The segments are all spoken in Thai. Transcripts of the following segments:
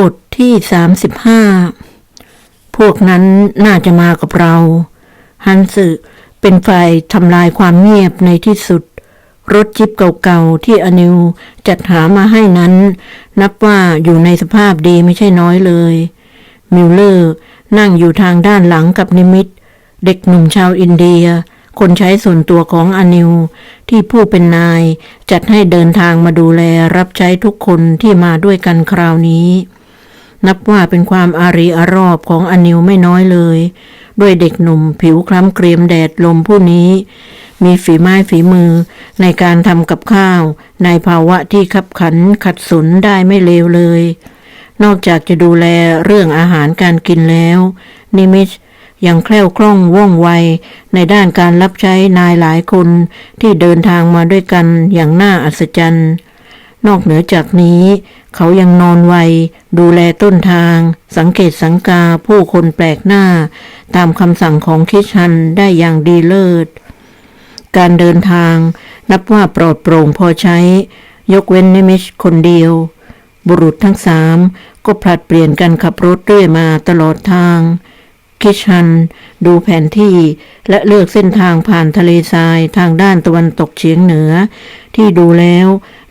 บทที่สามสิบห้า พวกนั้นน่าจะมากับเรา ฮันสึเป็นฝ่ายทำลายความเงียบในที่สุด รถจิบเก่าๆ ที่อนิวจัดหามาให้นั้น นับว่าอยู่ในสภาพดีไม่ใช่น้อยเลย มิลเลอร์นั่งอยู่ทางด้านหลังกับนิมิต เด็กหนุ่มชาวอินเดีย คนใช้ส่วนตัวของอนิวที่ผู้เป็นนายจัดให้เดินทางมาดูแลรับใช้ทุกคนที่มาด้วยกันคราวนี้ นับว่าเป็นความอารีอารอบของอนิวไม่น้อยเลย ด้วยเด็กหนุ่มผิวคล้ำเกรียมแดดลมผู้นี้ มีฝีไม้ฝีมือในการทำกับข้าว ในภาวะที่ขับขันขัดสนได้ไม่เลวเลย นอกจากจะดูแลเรื่องอาหารการกินแล้ว นิมิชยังแคล่วคล่องว่องไว ในด้านการรับใช้นายหลายคนที่เดินทางมาด้วยกันอย่างน่าอัศจรรย์ นอกเหนือจากนี้ เขายังนอนไว ดูแลต้นทาง สังเกตสังกาผู้คนแปลกหน้า ตามคำสั่งของคิชันได้อย่างดีเลิศ การเดินทางนับว่าปลอดโปร่งพอใช้ ยกเว้นนิมิชคนเดียว บุรุษทั้งสามก็ผลัดเปลี่ยนกันขับรถเรื่อยมาตลอดทาง คิชัน ดูแผนที่ และเลือกเส้นทางผ่านทะเลทรายทางด้านตะวันตกเฉียงเหนือ ที่ดูแล้ว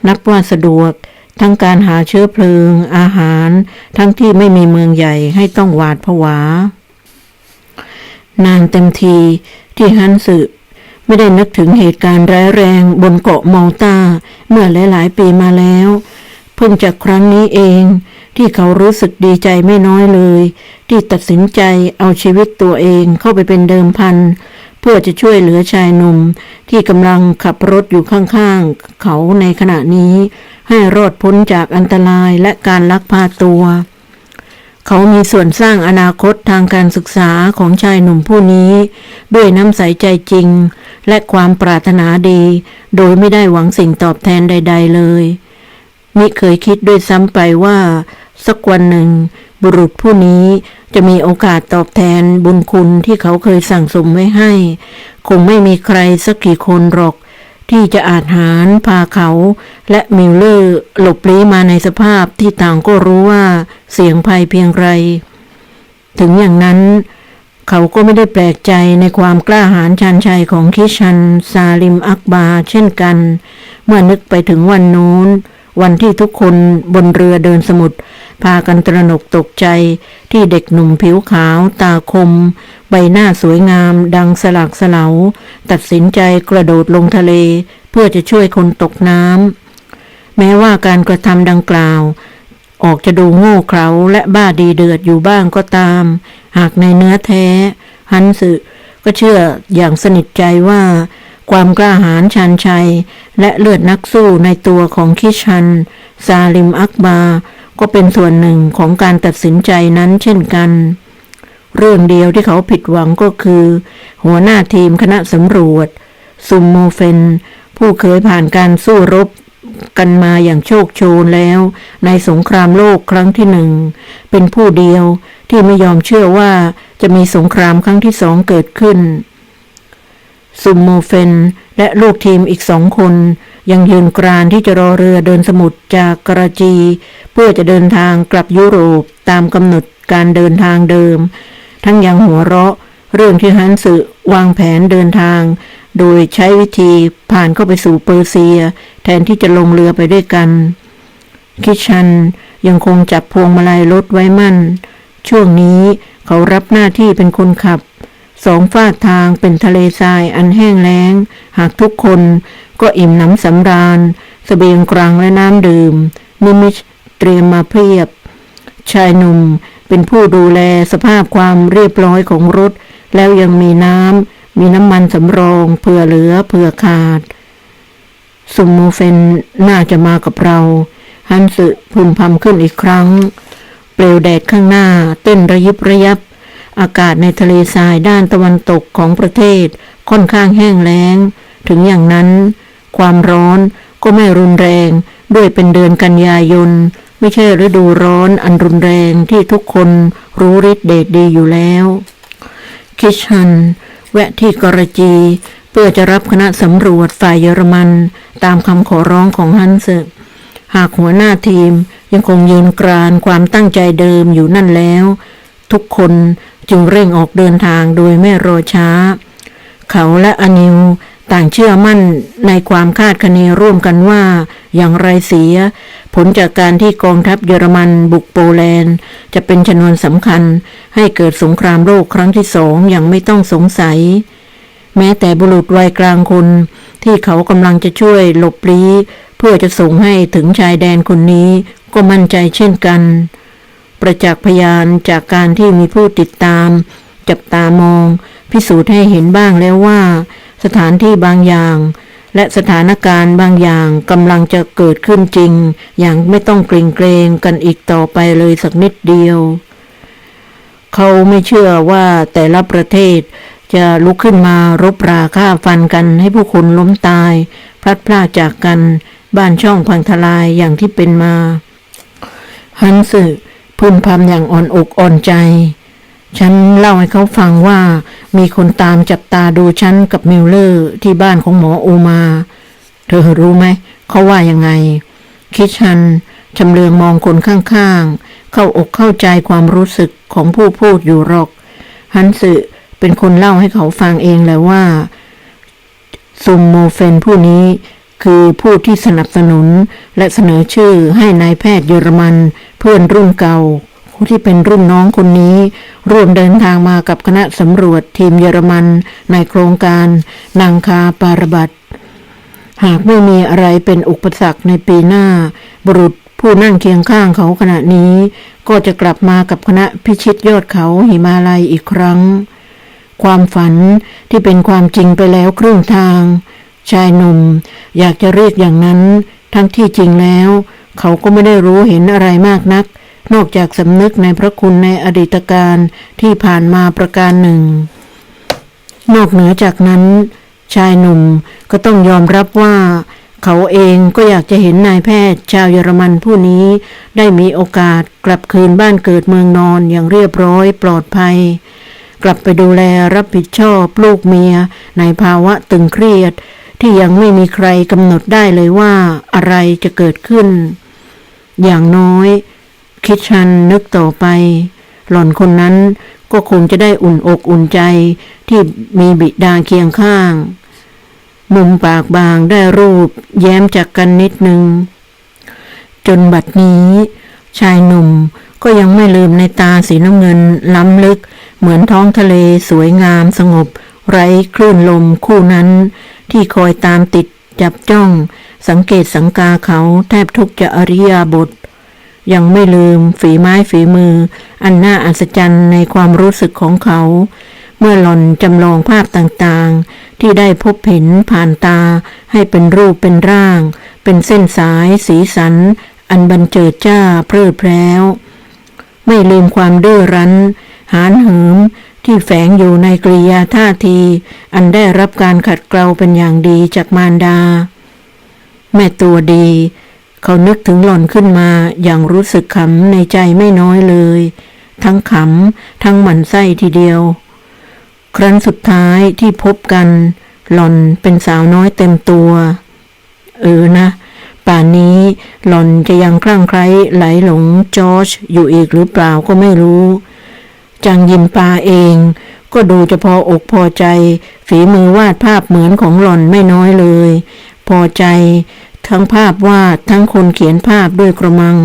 นับว่าสะดวก ทั้งการหาเชื้อเพลิง อาหาร ทั้งที่ไม่มีเมืองใหญ่ให้ต้องหวาดผวา นานเต็มทีที่ฮันสึไม่ได้นึกถึงเหตุการณ์ร้ายแรงบนเกาะมอลตาเมื่อหลาย ๆ ปีมาแล้ว เพิ่งจากครั้งนี้เอง ที่เขารู้สึกดีใจไม่น้อยเลย ที่ตัดสินใจเอาชีวิตตัวเองเข้าไปเป็นเดิมพัน เพื่อจะช่วยเหลือชายหนุ่ม ที่กำลังขับรถอยู่ข้างๆ เขาในขณะนี้ ให้รอดพ้นจากอันตรายและการลักพาตัว เขามีส่วนสร้างอนาคตทางการศึกษาของชายหนุ่มผู้นี้ ด้วยน้ำใสใจจริง และความปรารถนาดี โดยไม่ได้หวังสิ่งตอบแทนใด ๆ เลย มิเคยคิดด้วยซ้ำไปว่า สักวันหนึ่ง บุรุษผู้นี้จะมีโอกาสตอบแทนบุญคุณที่เขาเคยสั่งสมไว้ให้ คงไม่มีใครสักกี่คนหรอก ที่จะอาจหารพาเขา และมิลเลอร์หลบลี้มาในสภาพที่ต่างก็รู้ว่าเสียงภัยเพียงไร ถึงอย่างนั้นเขาก็ไม่ได้แปลกใจในความกล้าหาญชันชัยของคิชัน ซาลิมอักบา เช่นกัน เมื่อนึกไปถึงวันโน้น วันที่ทุกคนบนเรือเดินสมุทรพากันตระหนกตกใจที่เด็กหนุ่มผิวขาวตาคม ใบหน้าสวยงาม ดังสลักสลาตัดสินใจกระโดดลงทะเล เพื่อจะช่วยคนตกน้ำแม้ว่าการกระทำดังกล่าว ออกจะดูโง่เขลาและบ้าดีเดือดอยู่บ้างก็ตาม หากในเนื้อแท้ ฮันสึก็เชื่ออย่างสนิทใจว่า ความกล้าหาญชันชัย และเลือดนักสู้ในตัวของคิชัน ซาลิมอักบา ก็เป็นส่วนหนึ่งของการตัดสินใจนั้นเช่นกัน เรื่องเดียวที่เขาผิดหวังก็คือ หัวหน้าทีมคณะสำรวจ ซุมโมเฟน ผู้เคยผ่านการสู้รบกันมาอย่างโชคโชนแล้ว ในสงครามโลกครั้งที่หนึ่ง เป็นผู้เดียวที่ไม่ยอมเชื่อว่าจะมีสงครามครั้งที่สองเกิดขึ้น ซุมโมเฟน และลูกทีมอีกสองคน ยังยืนกรานที่จะรอเรือเดินสมุทรจากกราจี เพื่อจะเดินทางกลับยุโรปตามกำหนดการเดินทางเดิม ทั้งยังหัวเราะ เรื่องที่ฮันสึวางแผนเดินทาง โดยใช้วิธีผ่านเข้าไปสู่เปอร์เซีย แทนที่จะลงเรือไปด้วยกัน คิชันยังคงจับพวงมาลัยรถไว้มั่น ช่วงนี้เขารับหน้าที่เป็นคนขับ สองฝากทางเป็นทะเลทรายอันแห้งแล้ง หากทุกคนก็อิ่มน้ำสำราญสเสบียงกลางและน้ำดื่ม นิมิชเตรียมมาเพียบ ชายหนุ่มเป็นผู้ดูแลสภาพความเรียบร้อยของรถ แล้วยังมีน้ำ มีน้ำมันสำรองเผื่อเหลือเผื่อขาดซุมโมเฟนน่าจะมากับเรา ฮันสึพึมพำขึ้นอีกครั้ง เปลวแดดข้างหน้าเต้นระยิบระยับ อากาศในทะเลทรายด้านตะวันตกของประเทศค่อนข้างแห้งแล้ง ถึงอย่างนั้น ความร้อนก็ไม่รุนแรง ด้วยเป็นเดือนกันยายน ไม่ใช่ฤดูร้อนอันรุนแรงที่ทุกคนรู้ฤทธิ์เดชดีอยู่แล้ว คิชัน แวะที่กราจี เพื่อจะรับคณะสำรวจฝ่ายเยอรมัน ตามคำขอร้องของฮันสึหากหัวหน้าทีมยังคงยืนกรานความตั้งใจเดิมอยู่นั่นแล้ว ทุกคน จึงเร่งออกเดินทางโดยไม่รอช้า เขาและอนิวต่างเชื่อมั่นในความคาดคะเนร่วมกันว่า อย่างไรเสีย ผลจากการที่กองทัพเยอรมันบุกโปแลนด์ จะเป็นชนวนสำคัญให้เกิดสงครามโลกครั้งที่สองอย่างไม่ต้องสงสัย แม้แต่บุรุษวัยกลางคน ที่เขากำลังจะช่วยหลบลี้ เพื่อจะส่งให้ถึงชายแดนคนนี้ก็มั่นใจเช่นกัน ประจักษ์พยานจากการที่มีผู้ติดตาม จับตามอง พิสูจน์ให้เห็นบ้างแล้วว่า สถานที่บางอย่าง และสถานการณ์บางอย่างกำลังจะเกิดขึ้นจริง อย่างไม่ต้องเกรงเกรงกันอีกต่อไปเลยสักนิดเดียว เขาไม่เชื่อว่าแต่ละประเทศจะลุกขึ้นมารบราฆ่าฟันกันให้ผู้คนล้มตาย พลัดพรากจากกัน บ้านช่องพังทลายอย่างที่เป็นมา ฮันสึ พึมพำอย่างอ่อนอกอ่อนใจ ฉันเล่าให้เขาฟังว่ามีคนตามจับตาดูฉันกับมิลเลอร์ที่บ้านของหมอโอมา เธอรู้ไหม เขาว่ายังไง คิดฉันชำเลืองมองคนข้างๆ เข้าอกเข้าใจความรู้สึกของผู้พูดอยู่หรอก ฮันสึเป็นคนเล่าให้เขาฟังเองแหละว่าซุมโมเฟนผู้นี้ คือผู้ที่สนับสนุน และเสนอชื่อให้นายแพทย์เยอรมัน เพื่อนรุ่นเก่าผู้ที่เป็นรุ่นน้องคนนี้ ร่วมเดินทางมากับคณะสำรวจทีมเยอรมัน ในโครงการนางคาปารบัตหากไม่มีอะไรเป็นอุปสรรคในปีหน้า บุรุษผู้นั่งเคียงข้างเขาขณะนี้ ก็จะกลับมากับคณะพิชิตยอดเขาหิมาลัยอีกครั้ง ความฝันที่เป็นความจริงไปแล้วครึ่งทาง ชายหนุ่มอยากจะเรียกอย่างนั้น ทั้งที่จริงแล้ว เขาก็ไม่ได้รู้เห็นอะไรมากนัก นอกจากสำนึกในพระคุณในอดีตการที่ผ่านมาประการหนึ่ง นอกเหนือจากนั้น ชายหนุ่มก็ต้องยอมรับว่า เขาเองก็อยากจะเห็นนายแพทย์ชาวเยอรมันผู้นี้ ได้มีโอกาสกลับคืนบ้านเกิดเมืองนอนอย่างเรียบร้อยปลอดภัยกลับไปดูแลรับผิดชอบลูกเมีย ในภาวะตึงเครียด ที่ยังไม่มีใครกำหนดได้เลยว่าอะไรจะเกิดขึ้น อย่างน้อย คิดชันนึกต่อไป หล่อนคนนั้นก็คงจะได้อุ่นอกอุ่นใจที่มีบิดาเคียงข้าง มุมปากบางได้รูปแย้มจากกันนิดนึง จนบัดนี้ ชายหนุ่มก็ยังไม่ลืมในตาสีน้ำเงินล้ำลึก เหมือนท้องทะเลสวยงามสงบ ไร้คลื่นลมคู่นั้น ที่คอยตามติดจับจ้อง สังเกตสังกาเขาแทบทุกจะอริยาบท ยังไม่ลืมฝีไม้ฝีมือ อันน่าอัศจรรย์ในความรู้สึกของเขา เมื่อหล่อนจำลองภาพต่างๆ ที่ได้พบเห็นผ่านตา ให้เป็นรูปเป็นร่าง เป็นเส้นสายสีสัน อันบันเจิดจ้าเพลิดเพล้ว ไม่ลืมความดื้อรั้น หานเหิม ที่แฝงอยู่ในกริยาท่าที อันได้รับการขัดเกลาเป็นอย่างดีจากมารดา แม่ตัวดี เขานึกถึงหล่อนขึ้นมาอย่างรู้สึกขำในใจไม่น้อยเลย ทั้งขำทั้งหมั่นไส้ทีเดียว ครั้นสุดท้ายที่พบกัน หล่อนเป็นสาวน้อยเต็มตัว เออนะ ป่านนี้หล่อนจะยังคลั่งไคล้ไหลหลงจอร์จอยู่อีกหรือเปล่าก็ไม่รู้ จังยินปาเอง ก็ดูจะพออกพอใจ ฝีมือวาดภาพเหมือนของหล่อนไม่น้อยเลย พอใจ ทั้งภาพวาดทั้งคนเขียนภาพด้วยกระมัง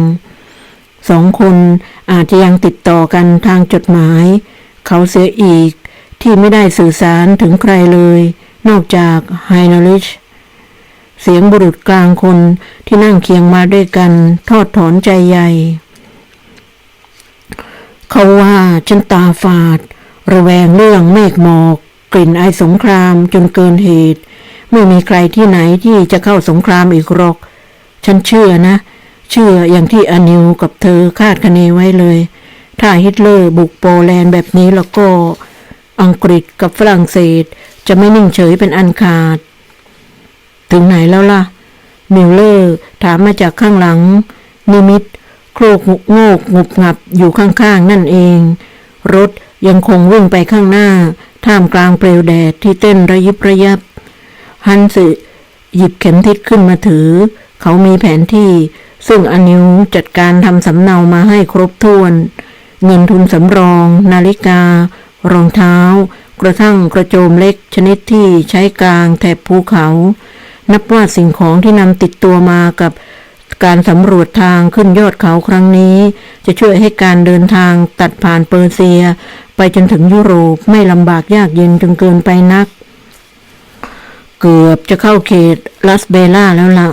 สองคนอาจจะยังติดต่อกันทางจดหมาย เขาเสียอีกที่ไม่ได้สื่อสารถึงใครเลย นอกจากไฮนอริชเสียงบุรุษกลางคนที่นั่งเคียงมาด้วยกัน ทอดถอนใจใหญ่ เขาว่า ฉันตาฝาด ระแวงเรื่องเมฆหมอก กลิ่นไอสงครามจนเกินเหตุ ไม่มีใครที่ไหนที่จะเข้าสงครามอีกหรอก ฉันเชื่อนะ เชื่ออย่างที่อนิวกับเธอคาดคะเนไว้เลย ถ้าฮิตเลอร์บุกโปแลนด์แบบนี้แล้วก็ อังกฤษกับฝรั่งเศส จะไม่นิ่งเฉยเป็นอันขาด ถึงไหนแล้วล่ะมิลเลอร์ถามมาจากข้างหลังนิมิต โครกโงกงุบงับอยู่ข้างๆ นั่นเอง รถยังคงวิ่งไปข้างหน้า ท่ามกลางเปลวแดดที่เต้นระยิบระยับ ฮันสึหยิบเข็มทิศขึ้นมาถือ เขามีแผนที่ ซึ่งอนิวจัดการทำสำเนามาให้ครบถ้วน เงินทุนสำรอง นาฬิกา รองเท้า กระทั่งกระโจมเล็กชนิดที่ใช้กลางแถบภูเขา นับว่าสิ่งของที่นำติดตัวมากับ การสำรวจทางขึ้นยอดเขาครั้งนี้ จะช่วยให้การเดินทางตัดผ่านเปอร์เซีย ไปจนถึงยุโรปไม่ลำบากยากเย็นจนเกินไปนัก เกือบจะเข้าเขตลัสเบล่าแล้วละ่ะ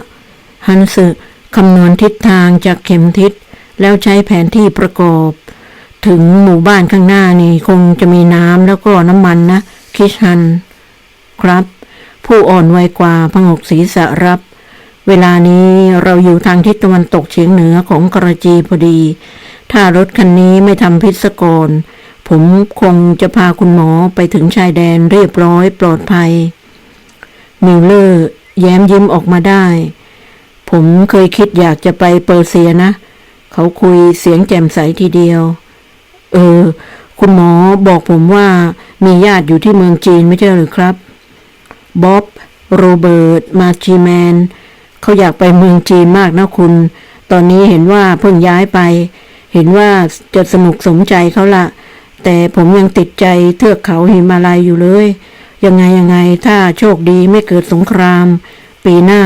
ฮันสึคำนวณทิศทางจากเข็มทิศ แล้วใช้แผนที่ประกอบ ถึงหมู่บ้านข้างหน้านี่คงจะมีน้ำแล้วก็น้ำมันนะ คิชฮัน ครับ ผู้อ่อนวัยกว่าพงกศีรษะรับ เวลานี้เราอยู่ทางทิศตะวันตกเฉียงเหนือของกระจีพอดี ถ้ารถคันนี้ไม่ทำพิษกรผมคงจะพาคุณหมอไปถึงชายแดนเรียบร้อยปลอดภัย มิลเลอร์แย้มยิ้มออกมาได้ ผมเคยคิดอยากจะไปเปอร์เซียนะ เขาคุยเสียงแจ่มใสทีเดียว เออ คุณหมอบอกผมว่ามีญาติอยู่ที่เมืองจีนไม่ใช่หรือครับบ๊อบโรเบิร์ต มาชีแมน เขาอยากไปเมืองจีนมากนะคุณ ตอนนี้เห็นว่าเพิ่งย้ายไป เห็นว่าจะสนุกสมใจเขาละแต่ผมยังติดใจเทือกเขาหิมาลัยอยู่เลย ยังไงยังไงถ้าโชคดีไม่เกิดสงคราม ปีหน้า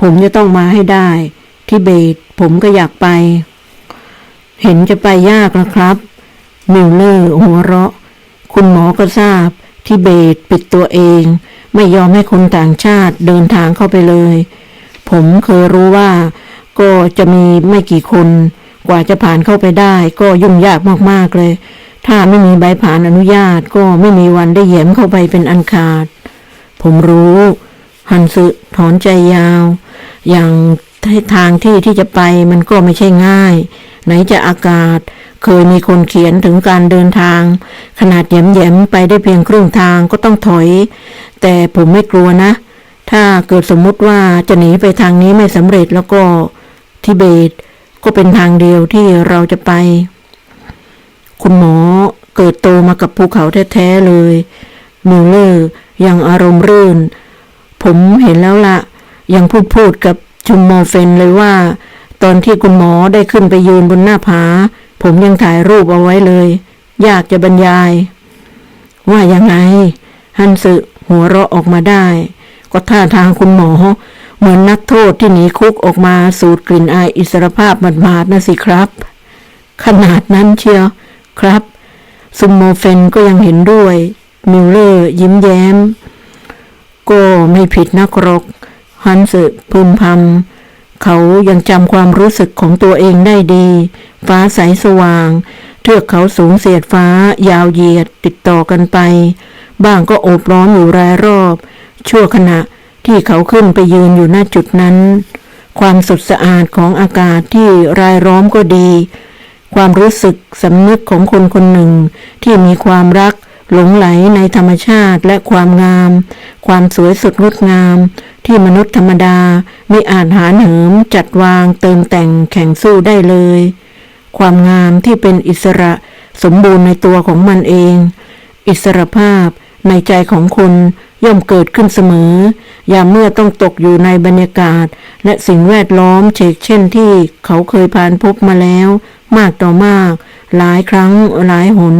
ผมจะต้องมาให้ได้ทิเบตผมก็อยากไป เห็นจะไปยากนะครับมิลเลอร์หัวเราะ คุณหมอก็ทราบทิเบตปิดตัวเอง ไม่ยอมให้คนต่างชาติเดินทางเข้าไปเลย ผมเคยรู้ว่า ก็จะมีไม่กี่คน กว่าจะผ่านเข้าไปได้ ก็ยุ่งยากมากๆเลย ถ้าไม่มีใบผ่านอนุญาตก็ไม่มีวันได้เหยียมเข้าไปเป็นอันขาด ผมรู้ฮันสึถอนใจยาว อย่างทางที่ที่จะไปมันก็ไม่ใช่ง่าย ไหนจะอากาศเคยมีคนเขียนถึงการเดินทาง ขนาดแยมๆไปได้เพียงครึ่งทางก็ต้องถอย แต่ผมไม่กลัวนะ ถ้าเกิดสมมุติว่าจะหนีไปทางนี้ไม่สำเร็จแล้วก็ทิเบตก็เป็นทางเดียวที่เราจะไป คุณหมอเกิดโตมากับภูเขาแท้ๆเลยมิลเลอร์ยังอารมณ์รื่น ผมเห็นแล้วละ ยังพูดพูดกับชุมโมเฟนเลยว่า ตอนที่คุณหมอได้ขึ้นไปยืนบนหน้าผา ผมยังถ่ายรูปเอาไว้เลย อยากจะบรรยาย ว่ายังไง ฮันสึหัวเราะออกมาได้ ก็ท่าทางคุณหมอ เหมือนนักโทษที่หนีคุกออกมาสูดกลิ่นอายอิสรภาพหมาดๆนะสิครับ ขนาดนั้นเชียวครับ ซุมโมเฟนก็ยังเห็นด้วย มิลเลอร์ยิ้มแย้ม ก็ไม่ผิดนักรก ฮันสึพึมพำเขายังจำความรู้สึกของตัวเองได้ดี ฟ้าใสสว่าง เทือกเขาสูงเสียดฟ้ายาวเหยียดติดต่อกันไป บ้างก็โอบล้อมอยู่รายรอบ ชั่วขณะที่เขาขึ้นไปยืนอยู่หน้าจุดนั้น ความสดสะอาดของอากาศที่รายล้อมก็ดี ความรู้สึกสำนึกของคนคนหนึ่ง ที่มีความรักหลงไหลในธรรมชาติและความงาม ความสวยสดงดงาม ที่มนุษย์ธรรมดาไม่อาจหาเหิมจัดวางเติมแต่งแข่งสู้ได้เลย ความงามที่เป็นอิสระสมบูรณ์ในตัวของมันเอง อิสรภาพในใจของคน ย่อมเกิดขึ้นเสมอ ยามเมื่อต้องตกอยู่ในบรรยากาศ และสิ่งแวดล้อมเชกเช่นที่เขาเคยผ่านพบมาแล้ว มากต่อมาก หลายครั้งหลายหน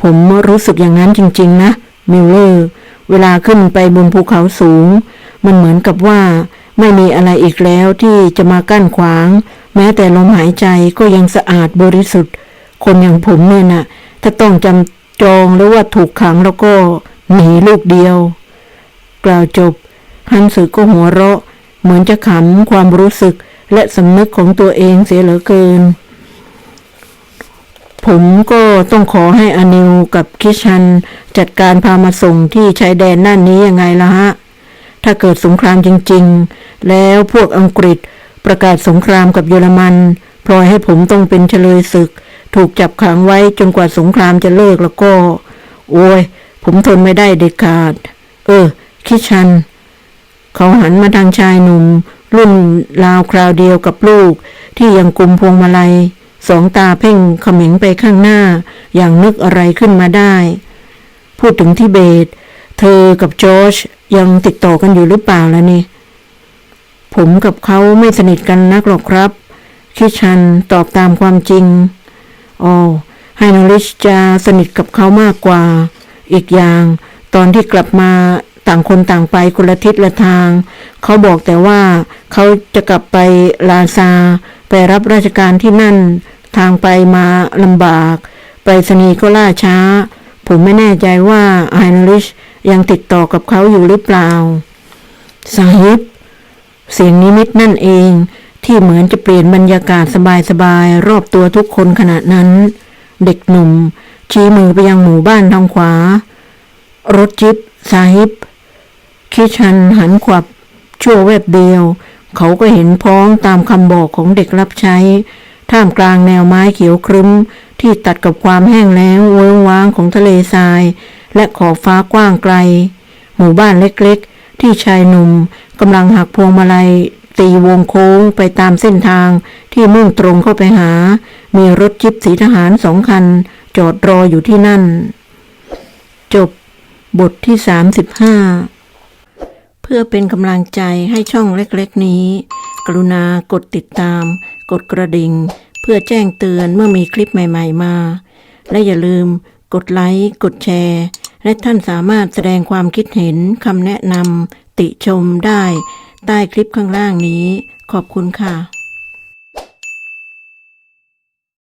ผมรู้สึกอย่างนั้นจริง ๆ นะ มิลเลอร์ เวลาขึ้นไปบนภูเขาสูง มันเหมือนกับว่า ไม่มีอะไรอีกแล้วที่จะมากั้นขวาง แม้แต่ลมหายใจก็ยังสะอาดบริสุทธิ์ คนอย่างผมเนี่ยนะถ้าต้องจำจองหรือว่าถูกขังแล้วก็ หนีลูกเดียว กล่าวจบ ฮันสึก็หัวเราะ เหมือนจะขำความรู้สึกและสำนึกของตัวเองเสียเหลือเกิน ผมก็ต้องขอให้อานิวกับคิชัน จัดการพามาส่งที่ชายแดนด้านนี้ยังไงล่ะฮะ ถ้าเกิดสงครามจริง ๆ แล้วพวกอังกฤษประกาศสงครามกับเยอรมันพลอยให้ผมต้องเป็นเฉลยศึก ถูกจับขังไว้จนกว่าสงครามจะเลิกแล้วก็ โอ้ย ผมทนไม่ได้เด็ดขาด เออ คิชัน เขาหันมาทางชายหนุ่ม รุ่นราวคราวเดียวกับลูก ที่ยังกุมพวงมาลัย สองตาเพ่งเขมิงไปข้างหน้า อย่างนึกอะไรขึ้นมาได้ พูดถึงทิเบต เธอกับจอร์จยังติดต่อกันอยู่หรือเปล่าล่ะนี่ผผมกับเขาไม่สนิทกันนักหรอกครับ คิชันตอบตามความจริงอ๋อไฮนริชจะสนิทกับเขามากกว่า อีกอย่าง ตอนที่กลับมาต่างคนต่างไปคนละทิศละทาง เขาบอกแต่ว่าเขาจะกลับไปลาซา ไปรับราชการที่นั่น ทางไปมาลำบาก ไปรษณีก็ล่าช้า ผมไม่แน่ใจว่าไฮนริชยังติดต่อกับเขาอยู่หรือเปล่าสาฮิบเสียงนิมิตนั่นเองที่เหมือนจะเปลี่ยนบรรยากาศสบายๆรอบตัวทุกคนขณะนั้น เด็กหนุ่ม ชี้มือไปยังหมู่บ้านทางขวา รถจิบซาฮิบ คิชันหันขวับ ชั่วแวบเดียว เขาก็เห็นพ้องตามคำบอกของเด็กรับใช้ ท่ามกลางแนวไม้เขียวครึ้ม ที่ตัดกับความแห้งแล้งเวิ้งว้างของทะเลทราย และขอบฟ้ากว้างไกล หมู่บ้านเล็กๆ ที่ชายหนุ่มกำลังหักพวงมาลัยตีวงโค้งไปตามเส้นทางที่มุ่งตรงเข้าไปหา มีรถจิบสีทหารสองคัน จอดรออยู่ที่นั่น จบบทที่สามสิบห้าเพื่อเป็นกำลังใจให้ช่องเล็กๆนี้ กรุณากดติดตาม กดกระดิ่ง เพื่อแจ้งเตือนเมื่อมีคลิปใหม่ๆมา และอย่าลืมกดไลค์ กดแชร์ และท่านสามารถแสดงความคิดเห็นคำแนะนำติชมได้ ใต้คลิปข้างล่างนี้ ขอบคุณค่ะ